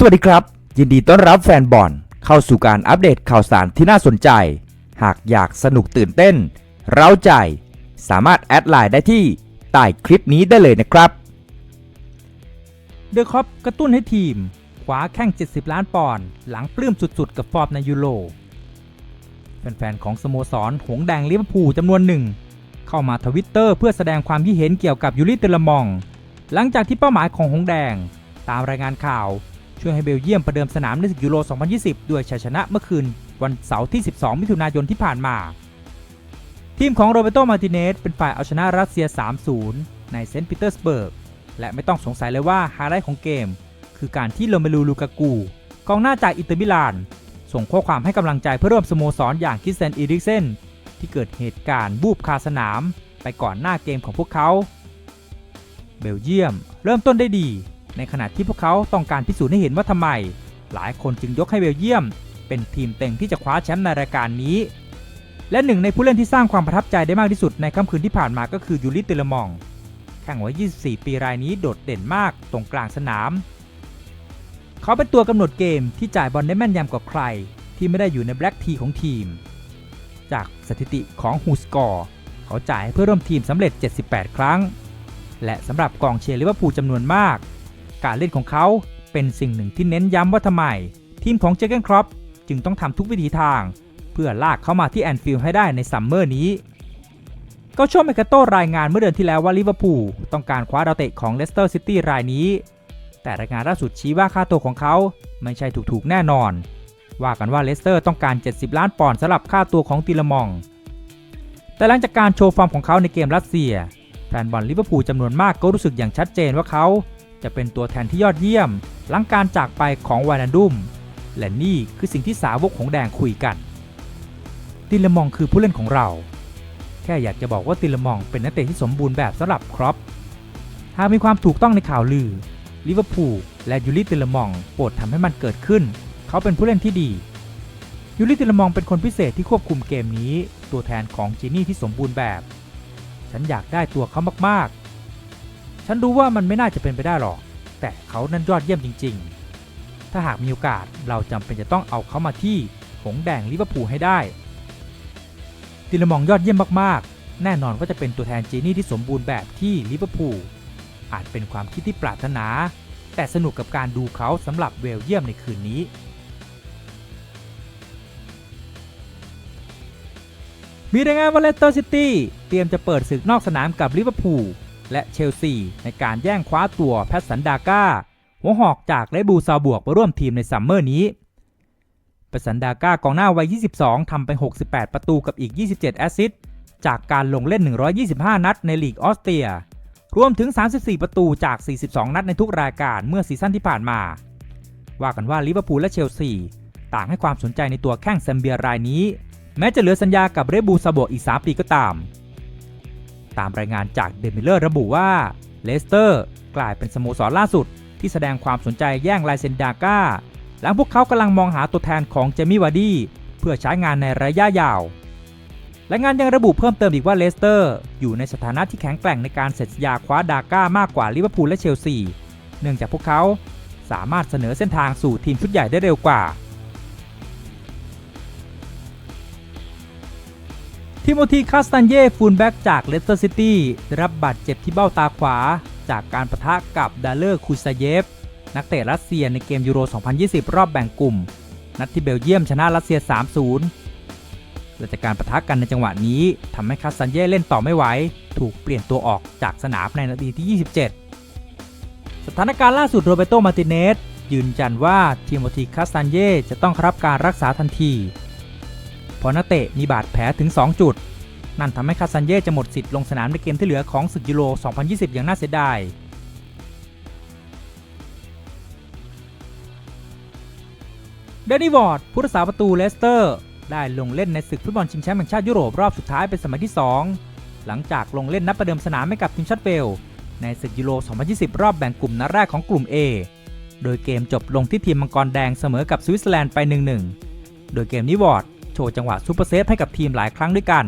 สวัสดีครับ ยินดีต้อนรับแฟนบอลเข้าสู่การอัปเดตข่าวสารที่น่าสนใจ หากอยากสนุกตื่นเต้น เร้าใจ สามารถแอดไลน์ได้ที่ใต้คลิปนี้ได้เลยนะครับเดอะคอปกระตุ้นให้ทีมขวาแข้ง70 ล้านปอนด์หลังปลื้มสุดๆ กับฟอร์มในยูโรแฟนๆของสโมสร หงแดงลิเวอร์พูลจำนวนหนึ่ง เข้ามาทวิตเตอร์เพื่อแสดงความคิดเห็นเกี่ยวกับยูริเตลมอง หลังจากที่เป้าหมายของหงแดง ตามรายงานข่าว ช่วยให้เบลเยียมประเดิมสนามในศึกยูโร 2020 ด้วยชัยชนะเมื่อคืนวันเสาร์ที่ 12 มิถุนายนที่ผ่านมา ทีมของโรเบโต มาร์ติเนสเป็นฝ่ายเอาชนะรัสเซีย 3-0 ในเซนต์ปีเตอร์สเบิร์ก และไม่ต้องสงสัยเลยว่าไฮไลท์ของเกม คือการที่โรเมลูลูกากู กองหน้าจากอิตอร์มิลาน ส่งข้อความให้กำลังใจเพื่อร่วมสโมสรอย่างคิสเตนอีริกเซนที่เกิดเหตุการณ์บูบคาสนาม ไปก่อนหน้าเกมของพวกเขา เบลเยียม เริ่มต้นได้ดี ในขณะที่พวกเขาต้องการพิสูจน์ให้เห็นว่าทำไม หลายคนจึงยกให้เบลเยียม เป็นทีมเต็งที่จะคว้าแชมป์ในรายการนี้ และหนึ่งในผู้เล่นที่สร้างความประทับใจได้มากที่สุดในค่ำคืนที่ผ่านมาก็คือยูริเตเลมองแข่งไว้24 ปีรายนี้โดดเด่นมากตรงกลางสนาม เขาเป็นตัวกำหนดเกมที่จ่ายบอลได้แม่นยำกว่าใคร ที่ไม่ได้อยู่ในแบล็กทีของทีม จากสถิติของฮูสกอร์เขาจ่ายเพื่อร่วมทีมสำเร็จ 78 ครั้ง และสำหรับกองเชียร์ลิเวอร์พูลจำนวนมาก การเล่นของเขาเป็นสิ่งหนึ่งที่เน้นย้ำว่าทำไม ทีมของเจอร์เกนครอปจึงต้องทำทุกวิถีทาง เพื่อลากเข้ามาที่แอนฟิลด์ให้ได้ในซัมเมอร์นี้ก็โชว์เมกาโตรายงานเมื่อเดือนที่แล้วว่าลิเวอร์พูลต้องการคว้าดาวเตะของเลสเตอร์ซิตี้รายนี้ แต่รายงานล่าสุดชี้ว่าค่าตัวของเขาไม่ใช่ถูกๆแน่นอน ว่ากันว่าเลสเตอร์ต้องการ 70 ล้านปอนด์สำหรับค่าตัวของติลมอง แต่หลังจากการโชว์ฟอร์มของเขาในเกมรัสเซีย แฟนบอลลิเวอร์พูลจำนวนมากก็รู้สึกอย่างชัดเจนว่าเขา จะเป็นตัวแทนที่ยอดเยี่ยม หลังการจากไปของวานันดุม และนี่คือสิ่งที่สาวกของแดงคุยกัน ติลมองคือผู้เล่นของเรา แค่อยากจะบอกว่าติลมองเป็นนักเตะที่สมบูรณ์แบบสำหรับครอปหากมีความถูกต้องในข่าวลือลิเวอร์พูลและยูริติลมองโปรดทำให้มันเกิดขึ้น เขาเป็นผู้เล่นที่ดียูริติลมองเป็นคนพิเศษที่ควบคุมเกมนี้ ตัวแทนของจีนี่ที่สมบูรณ์แบบ ฉันอยากได้ตัวเขามากๆ ฉันรู้ว่ามันไม่น่าจะเป็นไปได้หรอก แต่เขานั้นยอดเยี่ยมจริง ๆ ถ้าหากมีโอกาสเราจำเป็นจะต้องเอาเขามาที่หงแดงลิเวอร์พูลให้ได้ติลมองยอดเยี่ยมมากๆ แน่นอนว่าจะเป็นตัวแทนจีนี่ที่สมบูรณ์แบบที่ลิเวอร์พูลอาจเป็นความคิดที่ปรารถนา แต่สนุกกับการดูเขาสำหรับเวลเยียมในคืนนี้ มีรายงานว่าเลสเตอร์ซิตี้เตรียมจะเปิดศึกนอกสนามกับลิเวอร์พูล และเชลซีในการแย่งคว้าตัวแพทสันดาก้า หัวหอกจากเลบูซาบวกมาร่วมทีมในซัมเมอร์นี้แพทสันดาก้ากองหน้าวัย 22 ทำไป 68 ประตูกับอีก 27 แอสซิสต์จากการลงเล่น 125 นัดในลีกออสเตรีย รวมถึง 34 ประตูจาก 42 นัดในทุกรายการเมื่อซีซั่นที่ผ่านมา ว่ากันว่าลิเวอร์พูลและเชลซี ต่างให้ความสนใจในตัวแข้งแซมเบียรายนี้ แม้จะเหลือสัญญากับเรบูซาโบอีก 3 ปีก็ตาม ตามรายงานจากเดมิเลอร์ระบุว่าเลสเตอร์กลายเป็นสโมสรล่าสุด ที่แสดงความสนใจแย่งลายเซนดาก้าหลังพวกเขากำลังมองหาตัวแทนของเจมี่วาร์ดี้เพื่อใช้งานในระยะยาว และงานยังระบุเพิ่มเติมอีกว่าเลสเตอร์ อยู่ในสถานะที่แข็งแกร่งในการเสร็จสัญญาคว้าดาก้ามากกว่าลิเวอร์พูลและเชลซี เนื่องจากพวกเขาสามารถเสนอเส้นทางสู่ทีมชุดใหญ่ได้เร็วกว่า ทิโมธีคาสตันเย่ฟูลแบ็กจากเลสเตอร์ซิตี้ได้รับบาดเจ็บที่เบ้าตาขวา จากการประทะกับดาเลอร์คูซาเยฟ นักเตะรัสเซียในเกมยูโร 2020 รอบแบ่งกลุ่ม นัดที่เบลเยียมชนะรัสเซีย 3-0 และจากการประทะกันในจังหวะนี้ทำให้คาสตันเย่เล่นต่อไม่ไหว ถูกเปลี่ยนตัวออกจากสนามในนาทีที่ 27 สถานการณ์ล่าสุดโรเบโต มาร์ติเนสยืนยันว่าทิโมธีคาสตันเย่จะต้องรับการรักษาทันที เพราะนักเตะมีบาดแผลถึง 2 จุด นั่นทำให้คาซันเย่จะหมดสิทธิ์ลงสนามในเกมที่เหลือของศึกยูโร 2020 อย่างน่าเสียดายเดนนี่วอร์ดผู้รักษาประตูเลสเตอร์ ได้ลงเล่นในศึกฟุตบอลชิงแชมป์แห่งชาติยุโรปรอบสุดท้ายเป็นสมัยที่ 2 หลังจากลงเล่นนัดประเดิมสนามให้กับทีมชาติเวลในศึกยูโร 2020 รอบแบ่งกลุ่มนัดแรกของกลุ่ม A โดยเกมจบลงที่ทีมมังกรแดงเสมอกับสวิตเซอร์แลนด์ไป 1-1 โดยเกมนี้วอร์ด โชว์จังหวะซูเปอร์เซฟให้กับทีมหลายครั้งด้วยกัน